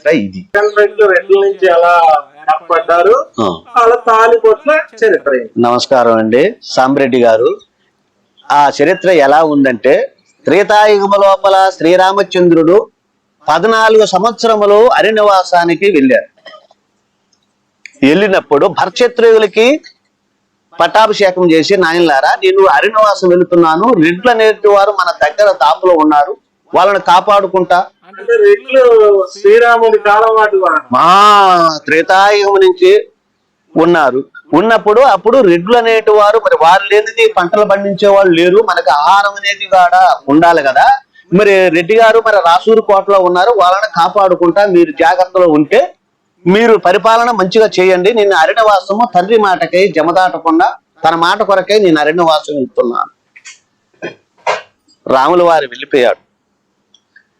ఇది. నుంచి ఎలా చరిత్ర? నమస్కారం అండి. సాంబరెడ్డి గారు. ఆ చరిత్ర ఎలా ఉందంటే త్రేతాయుగము లోపల శ్రీరామచంద్రుడు పద్నాలుగు సంవత్సరములు అరణ్యవాసానికి వెళ్ళారు. వెళ్ళినప్పుడు భర్చత్రువులకి పట్టాభిషేకం చేసి నాయనలారా నేను అరణ్యవాసం వెళుతున్నాను. రెడ్ల నేటి వారు మన దగ్గర తాపులో ఉన్నారు. వాళ్ళని కాపాడుకుంటా. అంటే రెడ్లు శ్రీరాముడి కాలం వాటి మా త్రేతాయుగం నుంచి ఉన్నారు. ఉన్నప్పుడు అప్పుడు రెడ్లు అనేటి వారు మరి వారు లేనిది పంటలు పండించే వాళ్ళు లేరు. మనకు ఆహారం అనేది కూడా ఉండాలి కదా. మరి రెడ్డి గారు మరి రాసూరు కోటలో ఉన్నారు. వాళ్ళని కాపాడుకుంటా మీరు జాగ్రత్తలో ఉంటే మీరు పరిపాలన మంచిగా చేయండి. నేను అరణ్యవాసము తండ్రి మాటకై జమదాటకుండా తన మాట కొరకై నేను అరణ్యవాసం ఇస్తున్నాను. రాముల వారు వెళ్ళిపోయాడు.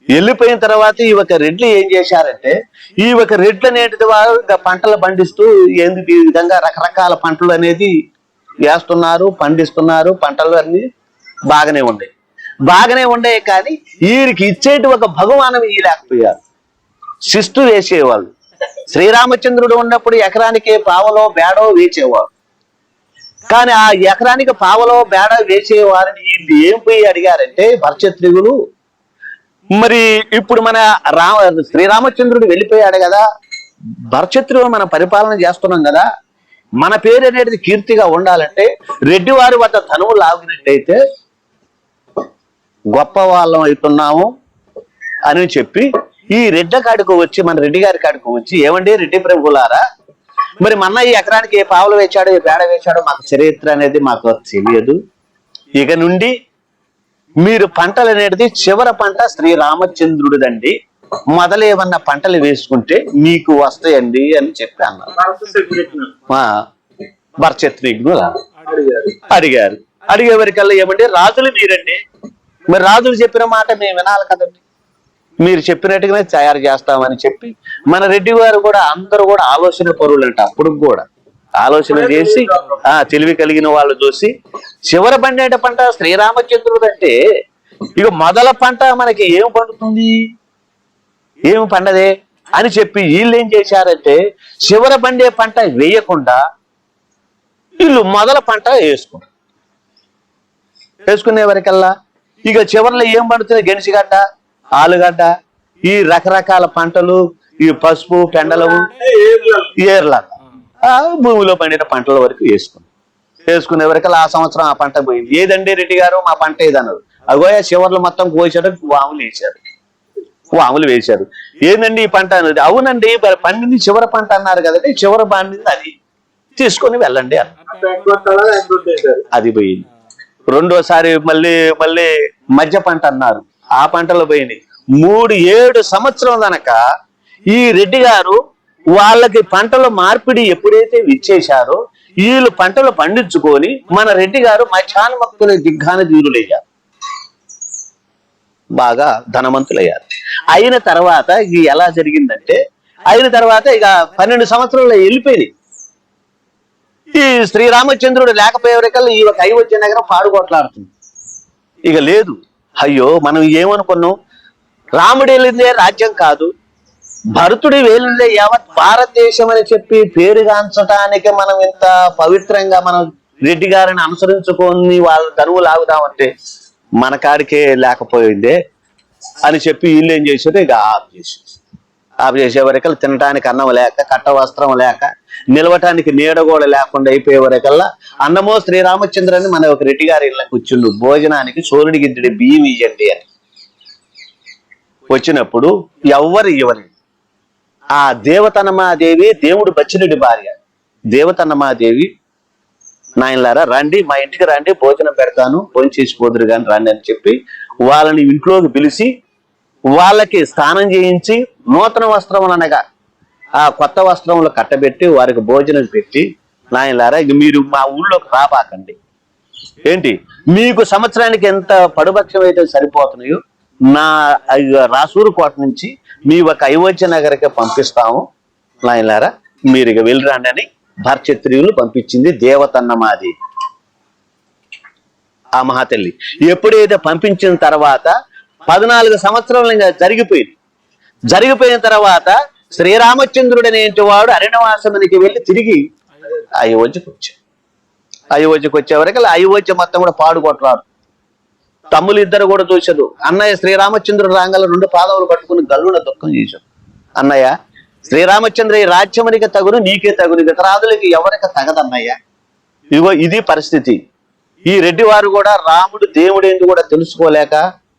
వెళ్ళిపోయిన తర్వాత ఈ ఒక రెడ్లు ఏం చేశారంటే ఈ ఒక రెడ్లు అనేటిది వారు ఇంకా పంటలు పండిస్తూ ఎందుకు ఈ విధంగా రకరకాల పంటలు అనేది వేస్తున్నారు పండిస్తున్నారు పంటలు అన్ని బాగానే ఉన్నాయి. బాగానే ఉండే కానీ వీరికి ఇచ్చేటి ఒక భగవానం ఇయ్యలేకపోయారు శిస్తు వేసేవాళ్ళు. శ్రీరామచంద్రుడు ఉన్నప్పుడు ఎకరానికి పావలో బేడో వేచేవారు కానీ ఆ ఎకరానికి పావలో బేడ వేసేవారిని వీళ్ళు ఏం పోయి అడిగారంటే భరచత్రిగులు మరి ఇప్పుడు మన రామ శ్రీరామచంద్రుడు వెళ్ళిపోయాడు కదా. భరచత్రువు మన పరిపాలన చేస్తున్నాం కదా. మన పేరు అనేది కీర్తిగా ఉండాలంటే రెడ్డి వారి వద్ద ధనువు లాగినట్టయితే గొప్ప వాళ్ళం అవుతున్నాము అని చెప్పి ఈ రెడ్డ కాడికి వచ్చి మన రెడ్డి గారి కాడికి వచ్చి ఏమండి రెడ్డి ప్రభులారా? మరి మన ఈ ఎకరానికి ఏ పావులు వేశాడో ఏ పేడ వేచాడో మాకు చరిత్ర అనేది మాకు తెలియదు. ఇక నుండి మీరు పంటలు అనేది చివర పంట శ్రీరామచంద్రుడిదండి మొదలు ఏమన్నా పంటలు వేసుకుంటే మీకు వస్తాయండి అని చెప్పాను. మా భరచత్రిజ్ఞులు అడిగారు. అడిగేవరికల్లా ఏమండి? రాజులు మీరండి. మరి రాజులు చెప్పిన మాట మేము వినాలి కదండి. మీరు చెప్పినట్టుగానే తయారు చేస్తామని చెప్పి మన రెడ్డి గారు కూడా అందరూ కూడా ఆలోచన పరువులు అంట అప్పుడు కూడా. ఆలోచన చేసి ఆ తెలివి కలిగిన వాళ్ళు చూసి చివరి పండేట పంట శ్రీరామచంద్రుడు అంటే ఇక మొదల పంట మనకి ఏం పండుతుంది? ఏం పండదే? అని చెప్పి వీళ్ళు ఏం చేశారంటే చివర పండే పంట వేయకుండా వీళ్ళు మొదల పంట వేసుకుంటారు. వేసుకునే వరకల్లా ఇక చివర్లో ఏం పండుతుంది? గెనిసిగడ్డ ఆలుగడ్డ ఈ రకరకాల పంటలు ఈ పసుపు పెండలము ఏర్లు. భూమిలో పండిన పంటల వరకు వేసుకున్నాం. వేసుకునే వరకు ఆ సంవత్సరం ఆ పంట పోయింది. ఏదండి రెడ్డి గారు? మా పంట ఏదన్నారు అగోయ చివర్లు మొత్తం కోసారు వాములు వేశారు. వాములు వేశారు. ఏందండి ఈ పంట అన్నది? అవునండి పండింది చివరి పంట అన్నారు కదండి చివరి పండింది అది. తీసుకొని వెళ్ళండి అది పోయింది. రెండోసారి మళ్ళీ మళ్ళీ మధ్య పంట అన్నారు. ఆ పంటలు పోయినాయి మూడు ఏడు సంవత్సరం కనుక ఈ రెడ్డి గారు వాళ్ళకి పంటల మార్పిడి ఎప్పుడైతే విచ్చేశారో వీళ్ళు పంటలు పండించుకొని మన రెడ్డి గారు మధ్యాహ్న భక్తుల దిగ్గాన దీరులయ్యారు బాగా ధనవంతులయ్యారు. అయిన తర్వాత ఇది ఎలా జరిగిందంటే అయిన తర్వాత ఇక పన్నెండు సంవత్సరాలు వెళ్ళిపోయింది ఈ శ్రీరామచంద్రుడు లేకపోయేవరికల్లా ఈ ఒక అయోధ్య నగరం పాడుకోట్లాడుతుంది ఇక లేదు. అయ్యో మనం ఏమనుకున్నాం? రాముడు వెళ్ళిందే రాజ్యం కాదు. భరతుడి వేలుండే యావత్ భారతదేశం అని చెప్పి పేరుగాంచటానికి మనం ఇంత పవిత్రంగా మనం రెడ్డి గారిని అనుసరించుకొని వాళ్ళ తనువు లాగుదామంటే మన కాడికే లేకపోయిందే అని చెప్పి వీళ్ళు ఏం చేశారు? ఇక ఆఫ్ చేసి ఆఫ్ చేసే వరకల్లా తినటానికి అన్నం లేక కట్ట వస్త్రం లేక నిలవటానికి నీడ కూడా లేకుండా అయిపోయే వరకల్లా అన్నమో శ్రీరామచంద్రని మన ఒక రెడ్డి గారి ఇళ్ళ కూర్చుండు. భోజనానికి సూర్యుడి గిద్దడి బియ్యం ఇయ్యండి అని. వచ్చినప్పుడు ఎవ్వరు ఇవ్వలేదు. ఆ దేవతనమాదేవి దేవుడు బచ్చినుడి భార్య. దేవతనమాదేవి నాయనలారా రండి మా ఇంటికి రండి భోజనం పెడతాను భోజనం చేసిపోదురు కానీ రండి అని చెప్పి వాళ్ళని ఇంట్లోకి పిలిచి వాళ్ళకి స్నానం చేయించి నూతన వస్త్రములు అనగా ఆ కొత్త వస్త్రములు కట్టబెట్టి వారికి భోజనం పెట్టి నాయనలారా ఇక మీరు మా ఊళ్ళోకి రాబాకండి. ఏంటి? మీకు సంవత్సరానికి ఎంత పడుపక్షం అయితే సరిపోతున్నాయో నా రాసూరు కోట నుంచి మీ ఒక అయోధ్య నగరకే పంపిస్తాము. నాయనారా మీరు ఇక వెళ్ళిరండి అని భర్చత్రియులు పంపించింది దేవతన్నమాది ఆ మహాతల్లి. ఎప్పుడైతే పంపించిన తర్వాత పద్నాలుగు సంవత్సరాలు జరిగిపోయింది. జరిగిపోయిన తర్వాత శ్రీరామచంద్రుడు అనేటి వాడు అరణ్యవాసమునికి వెళ్ళి తిరిగి అయోధ్యకు వచ్చాడు. అయోధ్యకు వచ్చే వరకు అయోధ్య మొత్తం కూడా పాడుకొట్లాడు తమ్ములు ఇద్దరు కూడా చూశారు. అన్నయ్య శ్రీరామచంద్రుడు రాంగల రెండు పాదములు పట్టుకుని గల్లున దుఃఖం చేశాడు. అన్నయ్య శ్రీరామచంద్ర ఈ రాజ్యమునికి తగును నీకే తగును ఇతరాదులకి ఎవరికి తగదన్నయ్య? ఇదిగో ఇది పరిస్థితి. ఈ రెడ్డి వారు కూడా రాముడు దేవుడేందు కూడా తెలుసుకోలేక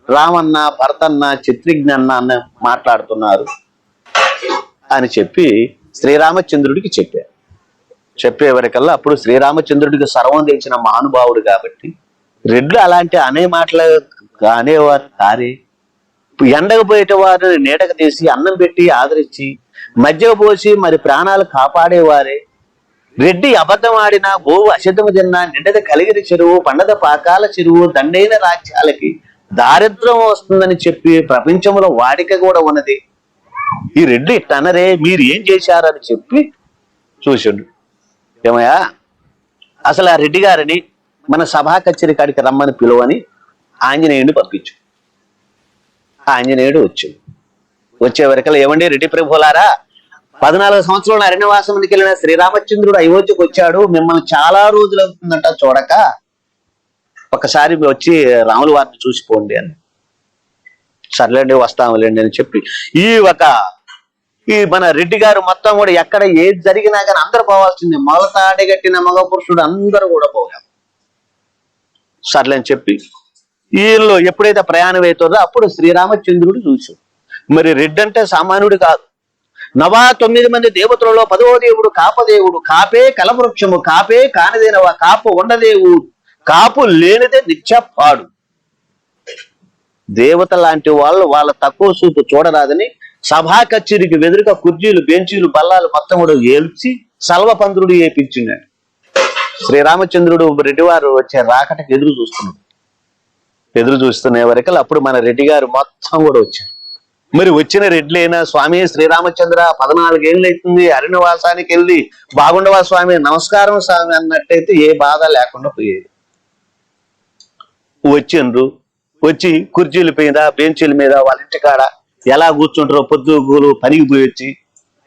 రామన్న భరతన్న చిత్రిజ్ఞన్న అన్న మాట్లాడుతున్నారు అని చెప్పి శ్రీరామచంద్రుడికి చెప్పారు. చెప్పేవరకల్లా అప్పుడు శ్రీరామచంద్రుడికి సర్వం తెచ్చిన మహానుభావుడు కాబట్టి రెడ్లు అలాంటి అనే మాటలు అనేవారు కారే ఎండకు పోయేట నీడకు తీసి అన్నం పెట్టి ఆదరించి మధ్య పోసి మరి ప్రాణాలు కాపాడేవారే. రెడ్డి అబద్ధం ఆడిన గోవు అశుద్ధము తిన్నా నిండద కలిగిన చెరువు పండద పాకాల చెరువు దండైన రాజ్యాలకి దారిద్ర్యం వస్తుందని చెప్పి ప్రపంచంలో వాడిక కూడా ఉన్నది. ఈ రెడ్డి ఇట్టనరే మీరు ఏం చేశారని చెప్పి చూసిండు. ఏమయ్యా? అసలు ఆ రెడ్డి గారిని మన సభా కచేరీ కాడికి రమ్మని పిలువని ఆంజనేయుడిని పంపించు. ఆంజనేయుడు వచ్చాడు. వచ్చే వరకలు ఏమండి రెడ్డి ప్రభులారా పద్నాలుగు సంవత్సరాలు అరణ్యవాసమునికి వెళ్ళిన శ్రీరామచంద్రుడు అయోధ్యకు వచ్చాడు. మిమ్మల్ని చాలా రోజులు అవుతుందంట చూడక. ఒకసారి వచ్చి రాముల వారిని చూసిపోండి అని. సర్లేండి వస్తాములేండి అని చెప్పి ఈ ఒక ఈ మన రెడ్డి గారు మొత్తం కూడా ఎక్కడ ఏది జరిగినా కానీ అందరు పోవాల్సిందే. మొలతాడి కట్టిన మగ పురుషుడు అందరూ కూడా పోయాం సర్లే అని చెప్పి వీళ్ళు ఎప్పుడైతే ప్రయాణం అవుతుందో అప్పుడు శ్రీరామచంద్రుడు చూశాడు. మరి రెడ్డి అంటే సామాన్యుడు కాదు. నవా తొమ్మిది మంది దేవతలలో పదో దేవుడు కాపదేవుడు కాపే కలవృక్షము కాపే కానిదేనవ కాపు ఉండదేవు కాపు లేనిదే నిత్యపాడు. దేవత లాంటి వాళ్ళు వాళ్ళ తక్కువ చూపు చూడరాదని సభా కచేరికి వెదురుగా కుర్చీలు బెంచీలు బల్లాలు మొత్తం కూడా ఏల్చి సల్వపంద్రుడు ఏపించినాడు శ్రీరామచంద్రుడు రెడ్డివారు వచ్చే రాకటకు ఎదురు చూస్తున్నాడు. ఎదురు చూస్తున్న వరకు అప్పుడు మన రెడ్డి గారు మొత్తం కూడా వచ్చారు. మరి వచ్చిన రెడ్లైనా స్వామి శ్రీరామచంద్ర పద్నాలుగేళ్ళు అవుతుంది అరణ్యవాసానికి వెళ్ళి బాగుండవా స్వామి నమస్కారం స్వామి అన్నట్టయితే ఏ బాధ లేకుండా పోయేది. వచ్చిండ్రు. వచ్చి కుర్చీల మీద బెంచీల మీద వాళ్ళ ఇంటికాడ ఎలా కూర్చుంటారో పొద్దుగూలు పనికి పోయి వచ్చి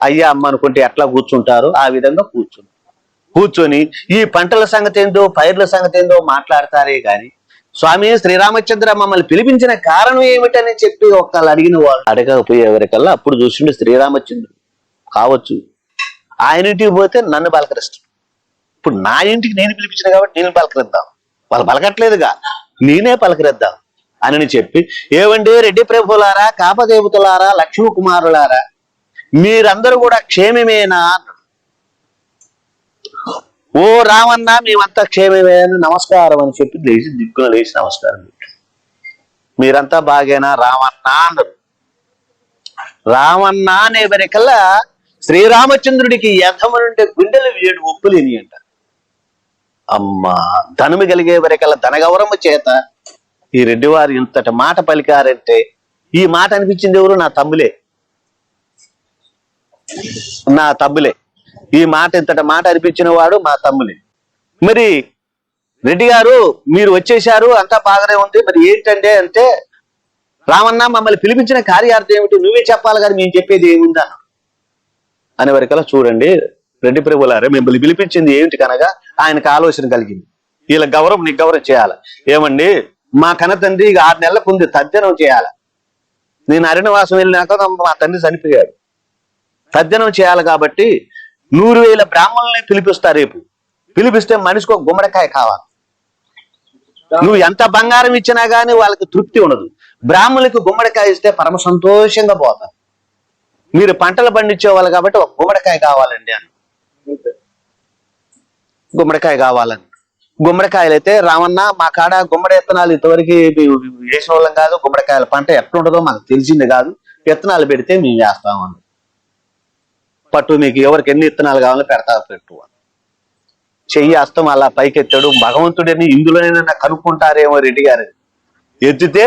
అయ్యా అమ్మ అనుకుంటే ఎట్లా కూర్చుంటారో ఆ విధంగా కూర్చుంటారు. కూర్చొని ఈ పంటల సంగతి ఏందో పైర్ల సంగతి ఏందో మాట్లాడతారే గాని స్వామి శ్రీరామచంద్ర మమ్మల్ని పిలిపించిన కారణం ఏమిటని చెప్పి ఒకళ్ళు అడిగిన వాళ్ళు అడగకపోయేవరికల్లా అప్పుడు చూసిండు శ్రీరామచంద్రుడు. కావచ్చు. ఆయన ఇంటికి పోతే నన్ను బలకరిస్తాడు ఇప్పుడు నా ఇంటికి నేను పిలిపించిన కాబట్టి నేను పలకరిద్దాం. వాళ్ళు పలకట్లేదుగా. నేనే పలకరిద్దాం అని చెప్పి ఏవండి రెడ్డి ప్రభులారా కాపదేవతలారా లక్ష్మీ కుమారులారా మీరందరూ కూడా క్షేమమేనా అన్నాడు. ఓ రామన్న మేమంతా క్షేమమే అని నమస్కారం అని చెప్పి లేచి దిక్కున లేచి నమస్కారం పెట్టు మీరంతా బాగేనా? రామన్న అన్నారు. రామన్న అనే వరకల్లా శ్రీరామచంద్రుడికి యథము గుండెలు ఏడు ఒప్పులేని అంట. అమ్మా ధనము కలిగే వరకల్లా ధనగౌరమ్మ చేత ఈ రెడ్డివారు ఇంతటి మాట పలికారంటే ఈ మాట అనిపించింది ఎవరు? నా తమ్ములే. నా తమ్ములే. ఈ మాట ఇంతటి మాట అనిపించిన వాడు మా తమ్ముని. మరి రెడ్డి గారు మీరు వచ్చేశారు అంతా బాగానే ఉంది. మరి ఏంటంటే అంటే రామన్న మమ్మల్ని పిలిపించిన కార్యార్థం ఏమిటి? నువ్వే చెప్పాలి కానీ మేము చెప్పేది ఏముందా? అనే వరకలా చూడండి. రెడ్డి ప్రభులారే మిమ్మల్ని పిలిపించింది ఏమిటి కనగా ఆయనకు ఆలోచన కలిగింది. వీళ్ళ గౌరవం నీకు గౌరవం చేయాలి. ఏమండి? మా కన్న తండ్రి ఇక ఆరు నెలలకు ఉంది తద్దినం చేయాలి. నేను అరణ్యవాసం వెళ్ళినాక మా తండ్రి చనిపోయాడు. తద్దినం చేయాలి కాబట్టి నూరు వేల బ్రాహ్మణుల్ని పిలిపిస్తా రేపు. పిలిపిస్తే మనిషికి ఒక గుమ్మడికాయ కావాలి. నువ్వు ఎంత బంగారం ఇచ్చినా గానీ వాళ్ళకి తృప్తి ఉండదు. బ్రాహ్మణులకు గుమ్మడికాయ ఇస్తే పరమ సంతోషంగా పోతారు. మీరు పంటలు పండించేవాళ్ళు కాబట్టి ఒక గుమ్మడికాయ కావాలండి అని. గుమ్మడికాయ కావాలని. గుమ్మడికాయలు అయితే రామన్న మా కాడ గుమ్మడి విత్తనాలు ఇంతవరకు వేసిన వాళ్ళం కాదు. గుమ్మడికాయల పంట ఎట్లుంటుందో మాకు తెలిసింది కాదు. విత్తనాలు పెడితే మేము వేస్తామని పట్టు మీకు ఎవరికి ఎన్ని విత్తనాలు కావాలో పెడతా పెట్టు చెయ్యి అస్తం అలా పైకెత్తాడు. భగవంతుడిని ఇందులోనైనా కనుక్కుంటారేమో రెడ్డి గారు. ఎత్తితే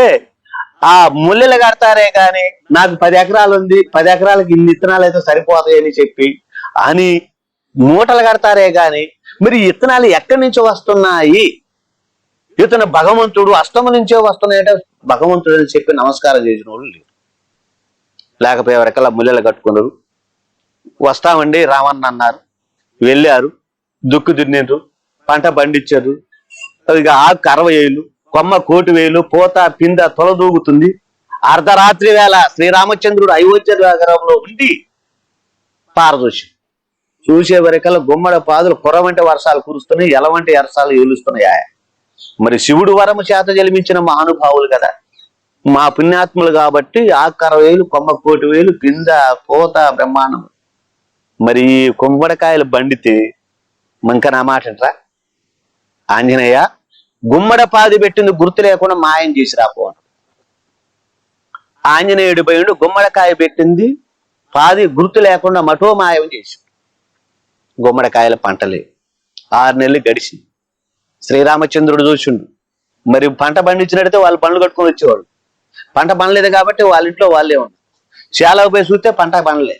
ఆ ముల్లెలు కడతారే కాని నాకు పది ఎకరాలు ఉంది పది ఎకరాలకి ఇన్ని విత్తనాలు అయితే సరిపోతాయని చెప్పి అని మూటలు కడతారే కాని మరి ఇత్తనాలు ఎక్కడి నుంచి వస్తున్నాయి? ఇతను భగవంతుడు అష్టము నుంచే వస్తున్నాయంటే భగవంతుడు అని చెప్పి నమస్కారం చేసిన వాళ్ళు లేరు. లేకపోతే ఎవరెక్కలా ముల్లెలు కట్టుకున్నారు. వస్తామండి రావన్న అన్నారు. వెళ్ళారు దుక్కు దున్నిండ్రు పంట పండించారు. ఇక ఆకు అరవై వేలు కొమ్మ కోటి వేలు పూత పింద తొలదూగుతుంది. అర్ధరాత్రి వేళ శ్రీరామచంద్రుడు అయోధ్య నగరంలో ఉండి పారదోషం. చూసే వరకల గుమ్మడ పాదులు కురవంటి వర్షాలు కురుస్తున్నాయి ఎలవంటి వర్షాలు ఏలుస్తున్నాయి? మరి శివుడు వరము చేత జన్మించిన మహానుభావులు కదా. మా పుణ్యాత్ములు కాబట్టి ఆకర వేలు కొమ్మ కోటి వేలు పింద పూత బ్రహ్మాండం మరి ఈ గుమ్మడికాయలు బండితే మంక నా మాట అంటరా ఆంజనేయ గుమ్మడ పాది పెట్టింది గుర్తు లేకుండా మాయం చేసి రాపో ఆంజనేయుడి పోయిండు గుమ్మడికాయ పెట్టింది పాది గుర్తు లేకుండా మటో మాయం చేసి గుమ్మడికాయల పంటలే. ఆరు నెలలు గడిచి శ్రీరామచంద్రుడు చూసిండు. మరి పంట పండించినట్టయితే వాళ్ళు పండ్లు కట్టుకొని వచ్చేవాడు పంట పండలేదు కాబట్టి వాళ్ళ ఇంట్లో వాళ్ళే ఉన్నారు. చాలా పోయి చూస్తే పంట పండలే.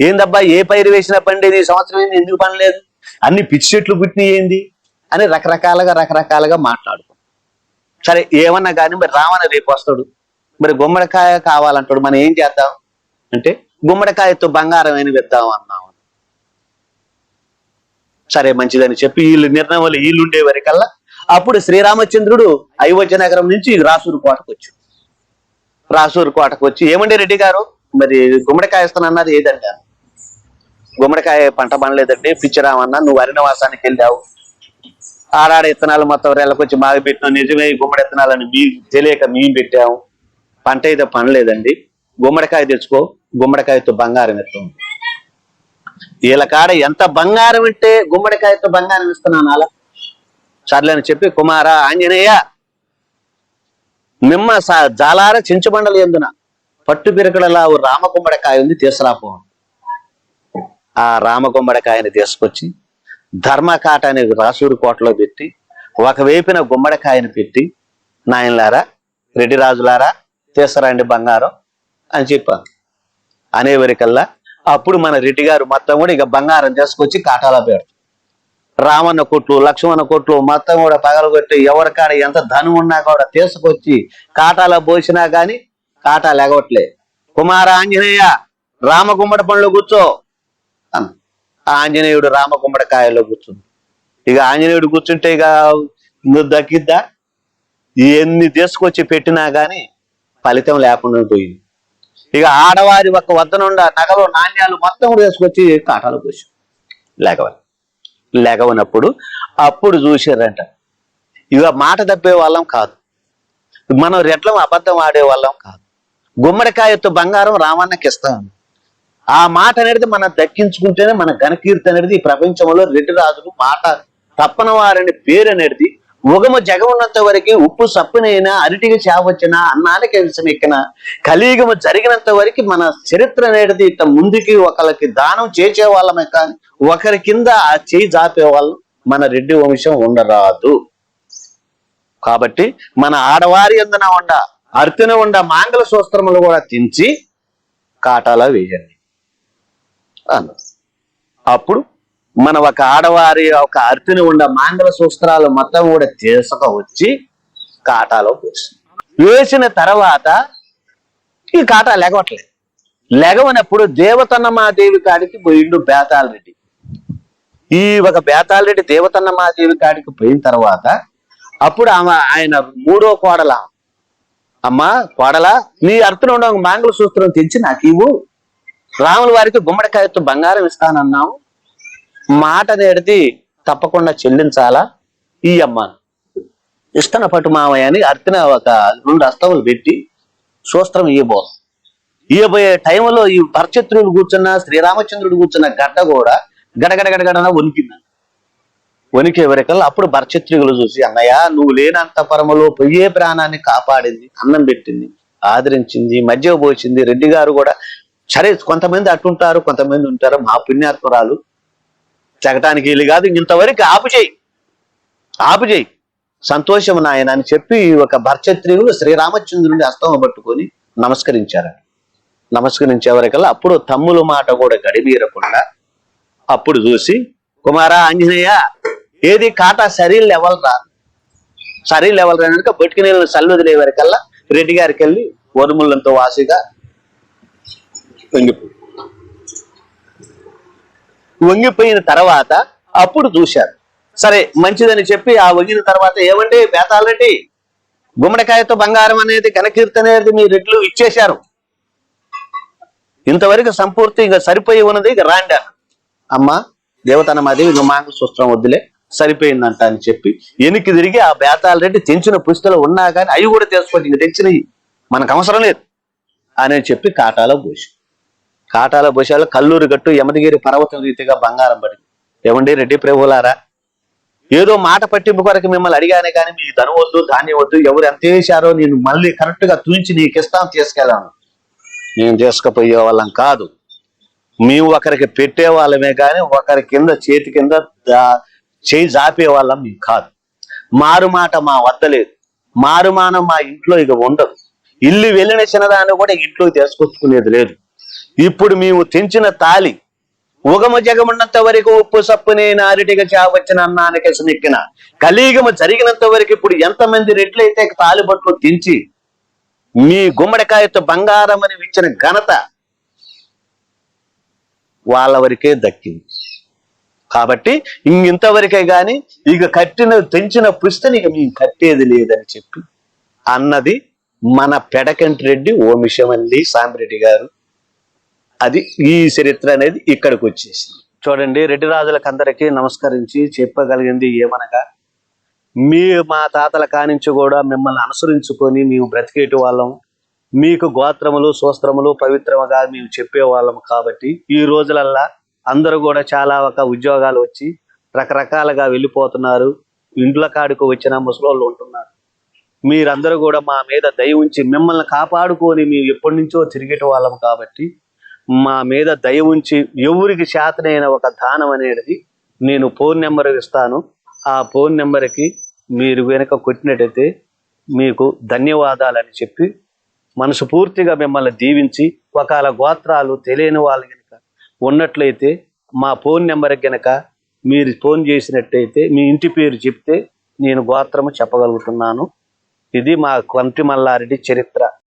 ఏందబ్బా ఏ పైరు వేసినా పండేది ఈ సంవత్సరం ఏంది ఎందుకు పండలేదు అన్ని పిచ్చి చెట్లు పుట్టినాయి ఏంది? అని రకరకాలుగా రకరకాలుగా మాట్లాడుకో సరే ఏమన్నా కానీ మరి రావణ రేపు వస్తాడు. మరి గుమ్మడికాయ కావాలంటాడు మనం ఏం చేద్దాం? అంటే గుమ్మడికాయతో బంగారం అని వెద్దాం అన్నాం. సరే మంచిదని చెప్పి వీళ్ళు నిర్ణయం వల్ల వీళ్ళు ఉండే వరకల్లా అప్పుడు శ్రీరామచంద్రుడు అయోధ్య నగరం నుంచి రాసూరు కోటకు వచ్చి రాసూరు కోటకు వచ్చి ఏమండి రెడ్డి గారు? మరి గుమ్మడికాయ ఇస్తానన్నది ఏదంటారు? గుమ్మడికాయ పంట పండలేదండి. పిచ్చిరామన్నా నువ్వు అరణవాసానికి వెళ్ళావు. ఆడాడ ఇత్తనాలు మొత్తం రెళ్ళకొచ్చి మాకు పెట్టినాం నిజమే గుమ్మడి ఇత్తనాలని మీ తెలియక మేము పెట్టాము. పంట అయితే పనలేదండి గుమ్మడికాయ తెచ్చుకో. గుమ్మడికాయతో బంగారం ఇస్తాం వీళ్ళ కాడ ఎంత బంగారం అంటే గుమ్మడికాయతో బంగారం ఇస్తున్నాను అలా. సర్లేని చెప్పి కుమార ఆంజనేయ మిమ్మ జాలార చించబండలు ఎందున. పట్టు పిరకడలా రామ గుమ్మడికాయ ఉంది తీసుకురాపో. ఆ రామగుమ్మడికాయని తీసుకొచ్చి ధర్మకాట అనే రాసూరు కోటలో పెట్టి ఒకవైపున గుమ్మడికాయని పెట్టి నాయనలారా రెడ్డి రాజులారా తీసుకురండి బంగారం అని చెప్పాను అనేవరికల్లా అప్పుడు మన రెడ్డి గారు మొత్తం కూడా ఇక బంగారం తీసుకొచ్చి కాటాలో పెడతాం రామన్న కొట్లు లక్ష్మణ కొట్లు మొత్తం కూడా పగలగొట్టి ఎవరికాడ ఎంత ధనం ఉన్నా కూడా తీసుకొచ్చి కాటాలో పోసినా కానీ కాటా లెగవట్లే. కుమార ఆంజనేయ రామగుమ్మడి పనులు కూర్చో. ఆంజనేయుడు రామ గుమ్మడికాయలో కూర్చుంది. ఇక ఆంజనేయుడు కూర్చుంటే ఇక నువ్వు దక్కిద్దా? ఎన్ని తీసుకొచ్చి పెట్టినా గాని ఫలితం లేకుండా పోయింది. ఇక ఆడవారి ఒక వద్దనుండ నగలు నాణ్యాలు మొత్తం కూడా తీసుకొచ్చి కాటాలు పోసి. లేకవాలి. లేకవనప్పుడు అప్పుడు చూసారంట ఇక మాట తప్పే వాళ్ళం కాదు. మనం రెట్లం అబద్ధం ఆడే వాళ్ళం కాదు. గుమ్మడికాయతో బంగారం రామన్నకి ఇస్తాం. ఆ మాట అనేది మనం దక్కించుకుంటేనే మన ఘనకీర్తి అనేది ఈ ప్రపంచంలో రెడ్డి రాజులు మాట తప్పన వారని పేరు అనేది ఉగమ జగమున్నంత వరకు ఉప్పు సప్పునైనా అరటికి చావచ్చినా అన్నానికి విషయం ఎక్కిన కలియుగము జరిగినంత వరకు మన చరిత్ర అనేది ఇట్ట ముందుకి ఒకరికి దానం చేసే వాళ్ళమే కానీ ఒకరి కింద ఆ చేయి జాపే వాళ్ళు. మన రెడ్డి వంశం ఉండరాదు. కాబట్టి మన ఆడవారి ఎందున ఉండ అర్తిన ఉండ మాంగళ సూస్త్రములు కూడా తించి కాటాల వేయండి. అన్నారు అప్పుడు మన ఒక ఆడవారి ఒక అర్తిని ఉన్న మాంగళ సూస్త్రాలు మొత్తం కూడా తీసుక వచ్చి కాటాలో పోసి వేసిన తర్వాత ఈ కాటా లెగవట్లేదు. లెగవనప్పుడు దేవతన్నమాదేవి కాడికి పోయిండు బేతాళ రెడ్డి ఈ ఒక బేతాళ రెడ్డి దేవతన్నమాదేవి కాడికి పోయిన తర్వాత అప్పుడు ఆమె ఆయన మూడో కోడల. అమ్మా కోడల నీ అర్థం ఉండ మాంగళ సూత్రం తెచ్చి నాకు ఇవ్వు. రాముల వారికి గుమ్మడికాయతో బంగారం ఇస్తానన్నాం. మాట నేడిది తప్పకుండా చెల్లించాలా? ఈ అమ్మాను ఇస్తన పట్టు మామయ్య అని అర్తిన ఒక రెండు అస్తములు పెట్టి సూస్త్రం ఇయ్యబో ఇయ్యబోయే టైంలో ఈ పరచత్రులు కూర్చున్న శ్రీరామచంద్రుడు కూర్చున్న గడ్డ కూడా గడగడ గడగడన వణికింది. వణికే వరకల్లా అప్పుడు భరచత్రికులు చూసి అన్నయ్య నువ్వు లేనంత పరమలో పొయ్యే ప్రాణాన్ని కాపాడింది అన్నం పెట్టింది ఆదరించింది మధ్య పోసింది రెడ్డి గారు కూడా సరే కొంతమంది అట్టుంటారు కొంతమంది ఉంటారు. మా పుణ్యాత్మరాలు తెగటానికి వీలు కాదు. ఇంతవరకు ఆపు చేయి. ఆపు చేయి. సంతోషం నాయన అని చెప్పి ఒక భర్చత్రియులు శ్రీరామచంద్రుని అస్తమ పట్టుకొని నమస్కరించారు. నమస్కరించేవరకల్లా అప్పుడు తమ్ముల మాట కూడా గడిమీరకుండా అప్పుడు చూసి కుమారా ఆంజనేయ ఏది కాటా సరీ లెవెల్ రా సరీ లెవెల్ రాక బొట్టుకు నీళ్ళని సల్లు వదిలే వరకల్లా రెడ్డి గారికి వెళ్ళి వరుములంతో వాసిగా వంగిపోయి వంగిపోయిన తర్వాత అప్పుడు చూశారు. సరే మంచిదని చెప్పి ఆ వంగిన తర్వాత ఏమండి బేతాలండి గుమ్మడికాయతో బంగారం అనేది ఘనకీర్తి అనేది మీ రెడ్లు ఇచ్చేశారు. ఇంతవరకు సంపూర్తి ఇంకా సరిపోయి ఉన్నది ఇక రాండి. అమ్మా దేవతన మాది ఇక మాకు సూత్రం వద్దులే సరిపోయిందంట అని చెప్పి వెనక్కి తిరిగి ఆ బేతాల రెడ్డి తెంచిన పుస్తలు ఉన్నా కానీ అవి కూడా తీసుకోండి ఇంక తెచ్చినవి. మనకు అవసరం లేదు. అని చెప్పి కాటాలో పోసి కాటాల పోసాలు కల్లూరు గట్టు యమదగిరి పర్వతం రీతిగా బంగారం పడి. ఏమండి రెడ్డి ప్రభులారా ఏదో మాట పట్టింపు కొరకు మిమ్మల్ని అడిగానే కానీ మీ ధనం వద్దు ధాన్యం వద్దు ఎవరు ఎంత వేశారో నేను మళ్ళీ కరెక్ట్గా తుంచి నీకు ఇస్తాను తీసుకెళ్ళాను. నేను తీసుకుపోయే వాళ్ళం కాదు. మేము ఒకరికి పెట్టే వాళ్ళమే కానీ ఒకరి కింద చేతి కింద చేయి జాపే వాళ్ళం మేము కాదు. మారు మాట మా వద్ద లేదు. మారుమానం మా ఇంట్లో ఇక ఉండదు. ఇల్లు వెళ్ళిన చిన్నదాన్ని కూడా ఇంట్లో తీసుకొచ్చుకునేది లేదు. ఇప్పుడు మేము తెంచిన తాలి ఉగమ జగమున్నంత వరకు ఉప్పు సప్పునే నారిటిగా చావచ్చిన అన్నానికి నెక్కిన కలియుగము జరిగినంత వరకు ఇప్పుడు ఎంతమంది రెట్లయితే తాలిబట్లు తెంచి మీ గుమ్మడికాయతో బంగారం అని ఇచ్చిన ఘనత వాళ్ళ వరకే దక్కింది. కాబట్టి ఇంతవరకే గాని ఇక కట్టిన తెంచిన పుస్తని ఇక మేము కట్టేది లేదని చెప్పి అన్నది మన పెడకంటి రెడ్డి ఓమిషమల్లి సాంబిరెడ్డి గారు అది ఈ చరిత్ర అనేది ఇక్కడికి వచ్చేసింది. చూడండి రెడ్డి రాజులకందరికీ నమస్కరించి చెప్పగలిగింది ఏమనగా మీ మా తాతల కానించి కూడా మిమ్మల్ని అనుసరించుకొని మేము బ్రతికేటి వాళ్ళం. మీకు గోత్రములు సూస్త్రములు పవిత్రముగా మేము చెప్పేవాళ్ళం కాబట్టి ఈ రోజులల్లా అందరూ కూడా చాలా ఒక ఉద్యోగాలు వచ్చి రకరకాలుగా వెళ్ళిపోతున్నారు. ఇండ్ల కాడికి వచ్చిన ముసలోళ్ళు ఉంటున్నారు. మీరందరూ కూడా మా మీద దయ ఉంచి మిమ్మల్ని కాపాడుకొని మేము ఎప్పటి నుంచో తిరిగేటి వాళ్ళం కాబట్టి మా మీద దయ ఉంచి ఎవరికి చేతనైన ఒక దానం అనేది నేను ఫోన్ నెంబర్ ఇస్తాను. ఆ ఫోన్ నెంబర్కి మీరు వెనుక కొట్టినట్టయితే మీకు ధన్యవాదాలని చెప్పి మనసు పూర్తిగా మిమ్మల్ని దీవించి ఒకవేళ గోత్రాలు తెలియని వాళ్ళు కనుక ఉన్నట్లయితే మా ఫోన్ నెంబర్ కనుక మీరు ఫోన్ చేసినట్టయితే మీ ఇంటి పేరు చెప్తే నేను గోత్రము చెప్పగలుగుతున్నాను. ఇది మా కంటి మల్లారెడ్డి చరిత్ర.